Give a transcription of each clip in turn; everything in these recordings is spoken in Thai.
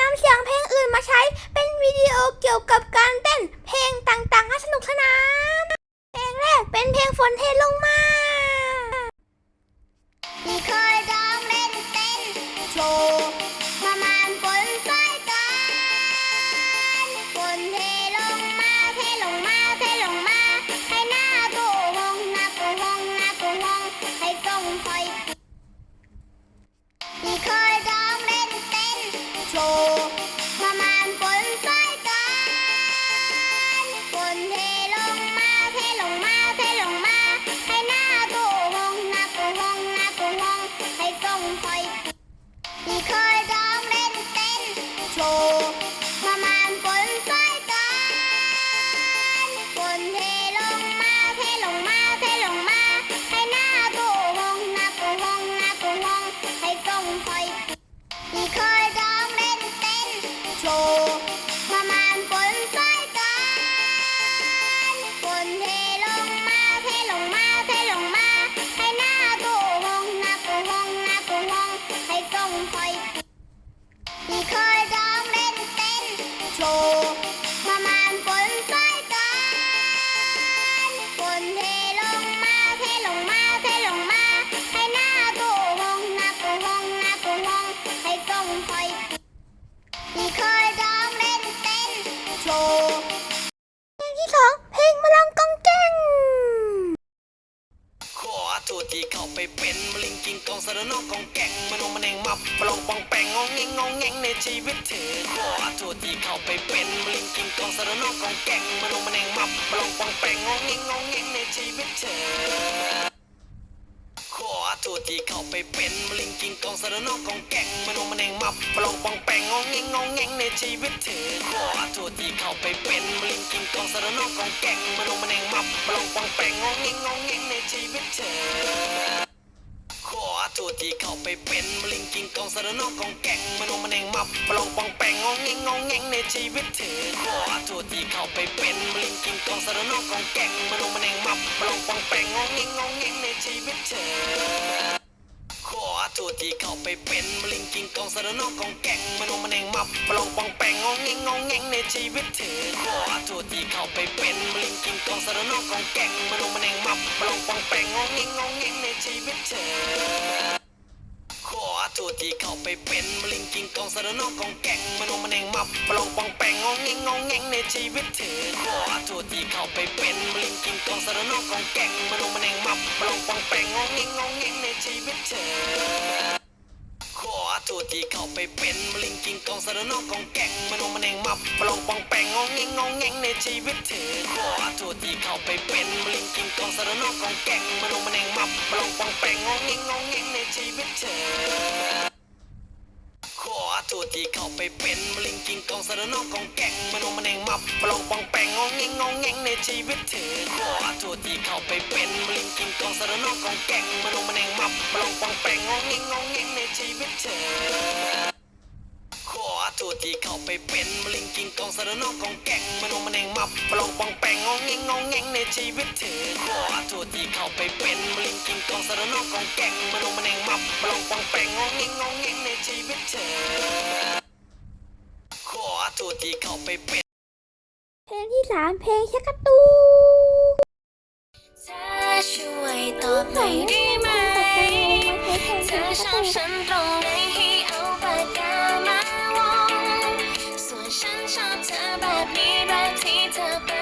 นำเสียงเพลงอื่นมาใช้เป็นวิดีโอเกี่ยวกับการเต้นเพลงต่างๆให้สนุกสนาน เพลงแรกเป็นเพลงฝนเทลงมา โชว์ประมาณฝนสายกันฝนเทลงมาเทลงมาเทลงมาให้หน้าโกหงหน้าโกหงหน้าโกหงให้ส่งคอยที่เคย องสารนอกองแกงมโนมะแนงมับปลองปองแปงงองเงงงองแงงในชีวิตเธอขอโทษที่เข้าไปเป็นมะลิงกิงกองสารนอกกองแกงมโนมะแนงมับปลองปองแปงงองเงงงองแงงในชีวิตเธอขอโทษที่เข้าไปเป็นมะลิงกิงกองสารนอกกองแกงมโนมะแนงมับปลองปองแปงงองเงงงองแงงในชีวิตเธอขอโทษที่เข้าไปเป็นมะลิงกิงกองสารนอกกองแกงมโนมะแนงมับปลองปองแปงงองเงงงองแงงในชีวิตเธอ ที่เข้าไปเป็นมะลิงกิงกองสารนอกกองแก่งมโนมะแนงมับปลองปองแปงงองเงงงองแงงในชีวิตเธอขอโทษที่เข้าไปเป็นมะลิงกิงกองสารนอกกองแก่งมโนมะแนงมับปลองปองแปงงองเงงงองแงงในชีวิตเธอขอโทษที่เข้าไปเป็นมะลิงกิงกองสารนอกกองแก่งมโนมะแนงมับปลองปองแปงงองเงงงองแงงในชีวิตเธอขอโทษที่เข้าไปเป็นมะลิงกิงกองสารนอกกองแก่งมโนมะแนงมับปลองปองแปงงองเงงงองแงง เข้าไปเป็นมะลิงกิงกองสารนอกกองแกงมโนมะแนงมับปลองปองแปงงองเงงงองแงงในชีวิตเธอขอโทษที่เข้าไปเป็นมะลิงกิงกองสารนอกกองแกงมโนมะแนงมับปลองปองแปงงองเงงงองแงงในชีวิตเธอขอโทษที่เข้าไปเป็นมะลิงกิงกองสารนอกกองแกงมโนมะแนงมับปลองปองแปงงองเงงงองแงงในชีวิตเธอขอโทษที่เข้าไปเป็นมะลิงกิงกองสารนอกกองแกงมโนมะแนงมับปลองปองแปงงองเงงงองแงงใน อโทษที่เข้าไปเป็นมะลิงกิงกองสารนอกกองแก่งมโนงมะแนงมับปลองปองแปงงองเงงงองแงงในชีวิตเธอขอโทษที่เข้าไปเป็นมะลิงกิงกองสารนอกกองแก่งมโนงมะแนงมับปลองปองแปงงองเงงงองแงงในชีวิตเธอขอโทษที่เข้าไปเป็นมะลิงกิงกองสารนอกกองแก่งมโนงมะแนงมับปลองปองแปงงองเงงงองแงงในชีวิตเธอขอโทษที่เข้าไปเป็นมะลิงกิงกองสารนอกกองแก่งมโนงมะแนงมับปลองปองแปงงองเงงงองแงงใน ที่เข้าไปเป็นเพลงที่สามเพลงชักกระตูเธอช่วยตอบหน่อยได้ไหมเธอชอบฉันตรงไหนให้เอาปากกามาวงส่วนฉันชอบเธอแบบนี้แบบที่เธอเป็น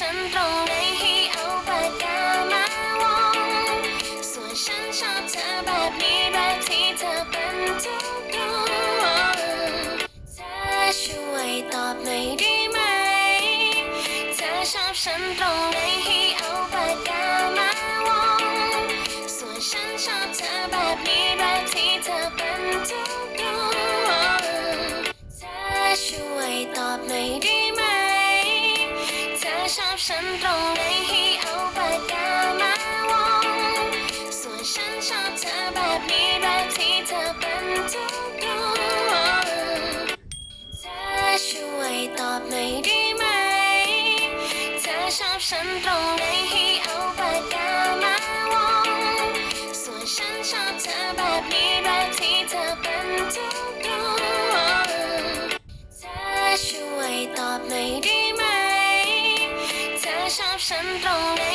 ต ฉันตรงไหนให้เอาปากกามาวงส่วนฉันชอบเธอแบบนี้แบบที่เธอ ช่ว